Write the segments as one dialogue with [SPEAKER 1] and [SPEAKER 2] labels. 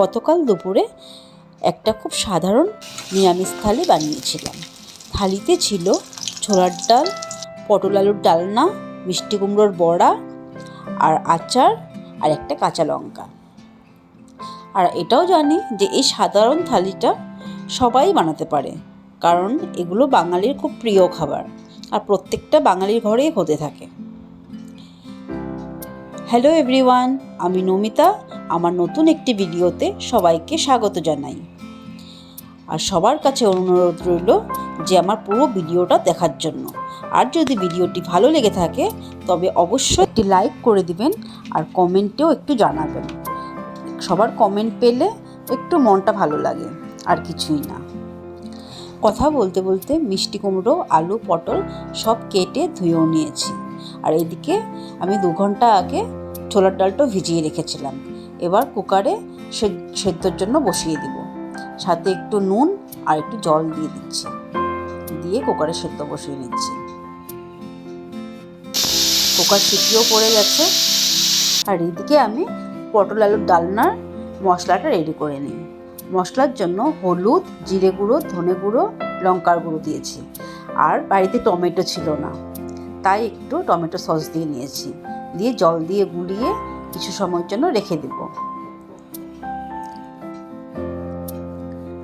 [SPEAKER 1] গতকাল দুপুরে একটা খুব সাধারণ নিরামিষ থালি বানিয়েছিলাম। থালিতে ছিল ছোলার ডাল, পটল আলুর ডালনা, মিষ্টি কুমড়োর বড়া আর আচার আর একটা কাঁচা লঙ্কা। আর এটাও জানি যে এই সাধারণ থালিটা সবাই বানাতে পারে, কারণ এগুলো বাঙালির খুব প্রিয় খাবার আর প্রত্যেকটা বাঙালির ঘরেই হতে থাকে। হ্যালো এভরিওয়ান আমি নমিতা আমার নতুন একটি ভিডিওতে সবাইকে স্বাগত জানাই। আর সবার কাছে অনুরোধ রইল যে আমার পুরো ভিডিওটা দেখার জন্য। আর যদি ভিডিওটি ভালো লেগে থাকে, তবে অবশ্যই একটি লাইক করে দিবেন আর কমেন্টেও একটু জানাবেন। সবার কমেন্ট পেলে একটু মনটা ভালো লাগে, আর কিছুই না। কথা বলতে বলতে মিষ্টি কুমড়ো, আলু, পটল সব কেটে ধুয়েও নিয়েছি। আর এদিকে আমি দু ঘণ্টা আগে ছোলার ডালটাও ভিজিয়ে রেখেছিলাম। এবার কুকারে সেদ্ধর জন্য বসিয়ে দিব। সাথে একটু নুন আর একটু জল দিয়ে দিচ্ছি। দিয়ে কুকারে সেদ্ধ বসিয়ে নিচ্ছি। কুকার সিটিও পড়ে গেছে। আর এদিকে আমি পটল আলুর ডালনার মশলাটা রেডি করে নিই। মশলার জন্য হলুদ, জিরে গুঁড়ো, ধনে গুঁড়ো, লঙ্কার গুঁড়ো দিয়েছি। আর বাড়িতে টমেটো ছিল না। তাই একটু টমেটো সস দিয়ে নিয়েছি। দিয়ে জল দিয়ে গুলিয়ে কিছু সময়ের জন্য রেখে দেব।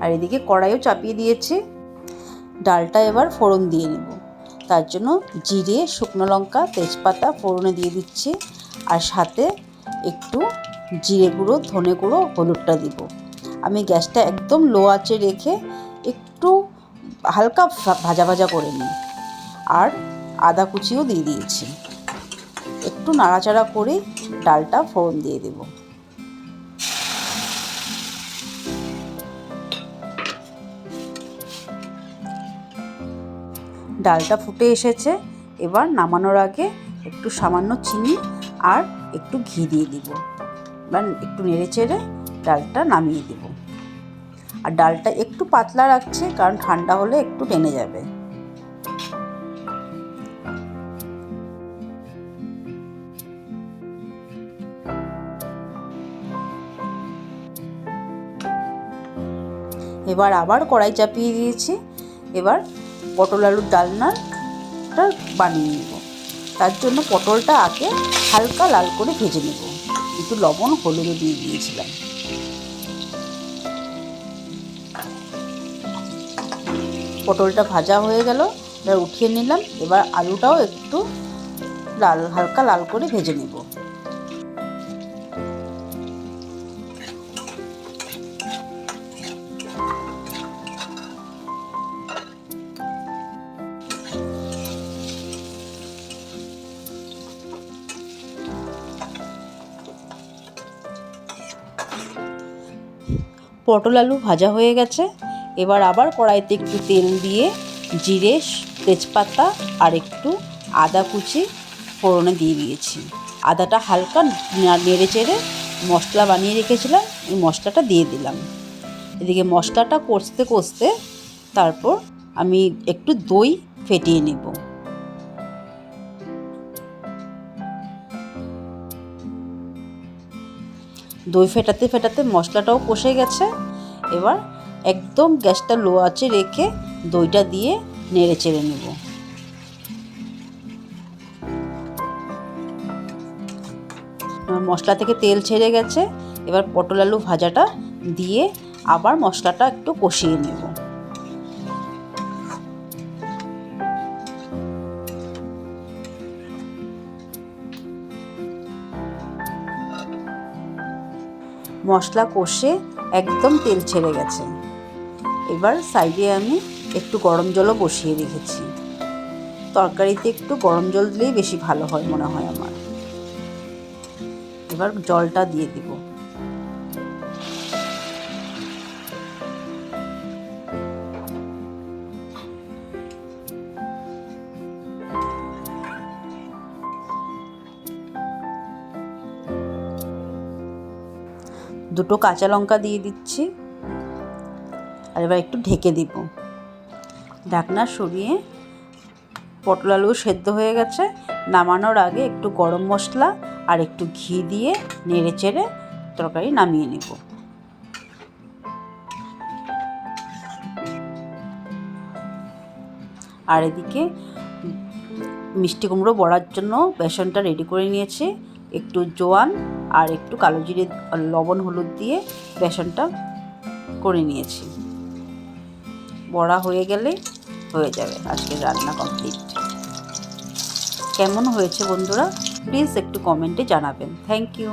[SPEAKER 1] আর এদিকে কড়াইও চাপিয়ে দিয়েছি। ডালটা এবার ফোড়ন দিয়ে নেব। তার জন্য জিরে, শুকনো লঙ্কা, তেজপাতা ফোড়নে দিয়ে দিচ্ছি। আর সাথে একটু জিরে গুঁড়ো, ধনে গুঁড়ো, হলুদটা দিব। আমি গ্যাসটা একদম লো আঁচে রেখে একটু হালকা ভাজা ভাজা করে নিই। আর আদা কুচিও দিয়ে দিয়েছি। একটু নাড়াচাড়া করে ডালটা ফোড়ন দিয়ে দেব। ডালটা ফুটে এসেছে। এবার নামানোর আগে একটু সামান্য চিনি আর একটু ঘি দিয়ে দিব। এবার একটু নেড়ে চেড়ে ডালটা নামিয়ে দেব। আর ডালটা একটু পাতলা রাখছে কারণ ঠান্ডা হলে একটু টেনে যাবে। এবার আবার কড়াই চাপিয়ে দিয়েছি। এবার পটল আলুর ডালনাটা বানিয়ে নেব। তার জন্য পটলটা আগে হালকা লাল করে ভেজে নেব। একটু লবণ হলুদও দিয়ে দিয়েছিলাম। পটলটা ভাজা হয়ে গেল, এবার উঠিয়ে নিলাম। এবার আলুটাও একটু লাল, হালকা লাল করে ভেজে নেব। পটল আলু ভাজা হয়ে গেছে। এবার আবার কড়াইতে একটু তেল দিয়ে জিরে, তেজপাতা আর একটু আদা কুচি ফোড়নে দিয়ে দিয়েছি। আদাটা হালকা নেড়ে চেড়ে মশলা বানিয়ে রেখেছিলাম, এই মশলাটা দিয়ে দিলাম। এদিকে মশলাটা কষতে কষতে তারপর আমি একটু দই ফেটিয়ে নেব। দই ফেটাতে ফেটাতে মশলাটাও কষে গেছে। এবার একদম গ্যাসটা লো আঁচে রেখে দইটা দিয়ে নেড়ে চেড়ে নেব। মশলা থেকে তেল ছেড়ে গেছে। এবার পটল আলু ভাজাটা দিয়ে আবার মশলাটা একটু কষিয়ে নেব। মশলা কষে একদম তেল ছেড়ে গেছে। এবার সাইডে আমি একটু গরম জলও বসিয়ে রেখেছি। তরকারিতে একটু গরম জল দিলেই বেশি ভালো হয় মনে হয় আমার। এবার জলটা দিয়ে দিব। দুটো কাঁচা লঙ্কা দিয়ে দিচ্ছি। আর এবার একটু ঢেকে দিব। ঢাকনা সরিয়ে পটল আলু সেদ্ধ হয়ে গেছে। নামানোর আগে একটু গরম মশলা আর একটু ঘি দিয়ে নেড়ে চেড়ে তরকারি নামিয়ে নেব। আর এদিকে মিষ্টি কুমড়ো বড়ার জন্য বেসনটা রেডি করে নিয়েছি। একটু জোয়ান আর একটু কালো জিরে লবণ হলুদ দিয়ে বেসনটা করে নিয়েছি। বড়া হয়ে গেলে হয়ে যাবে আজকে রান্না কমপ্লিট কেমন হয়েছে বন্ধুরা? প্লিজ একটু কমেন্টে জানাবেন। Thank you